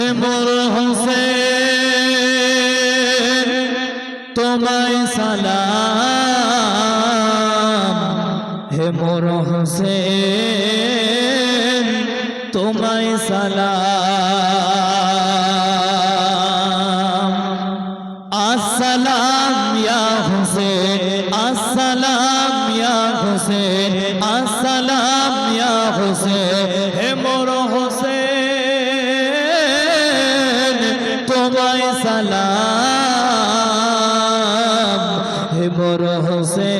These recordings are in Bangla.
হে মোর হোসেন, তোমায় সালাম। হে মোর হোসেন, তোমায় সালাম। আসসালাম ইয়া হোসেন, আসসালাম ইয়া হোসেন, আসসালাম ইয়া হোসেন। তোমায় সালাম। হে মোর হোসেন,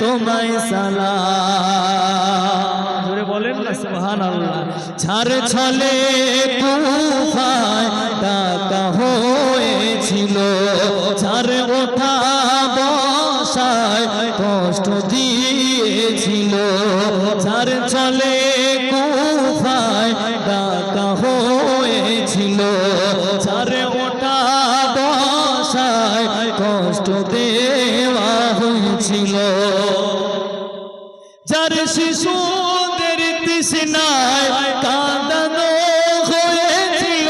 তোমায় সালাম। জোরে বলেন না, সুবহানাল্লাহ। ঝাড় ছলে কুফায় টাকা হয়েছিল। ঝাড় ওঠা বসায় কষ্ট দিয়েছিল। ঝাড় ছলে কুফায় কষ্ট দেওয়া হয়েছিল। যার শিশুদের তৃষ্ণায় কাঁদানো হয়েছিল,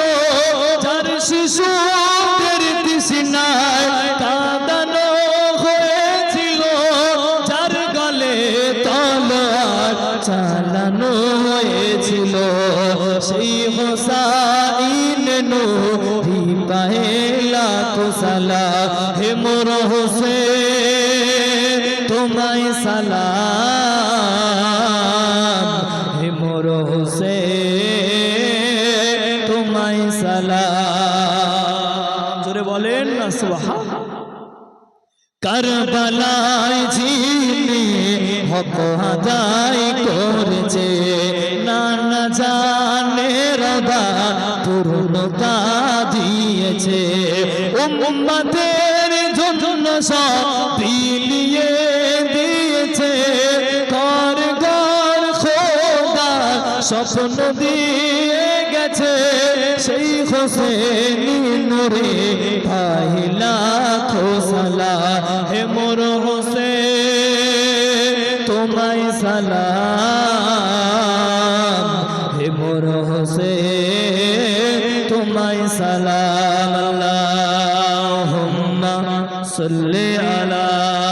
যার শিশুদের তৃষ্ণায় কাঁদানো হয়েছিল, যার গলে তলোয়ার চালানো হয়েছিল। সেই হোসাইন নুরি পাহেলা কুসালা হে মোর হোসেন তোমায় সালাম হে মোর হোসেন তোমায় সালাম জোরে বলেন না সুবহান কারবালায় যিনি হক আদায় রবা পূর্ণতা দিয়েছে। উম্মতের জন্য সব বিলিয়ে দিয়েছে। কর গর খোদা স্বপ্ন দিয়ে গেছে। সেই হোসেন নুরে পাহিলা খোসলা। হে মোর হোসেন, তোমায় সালাম। হে মোর হোসে তোমায় সালাম আল্লাহুম্মা সাল্লি আলা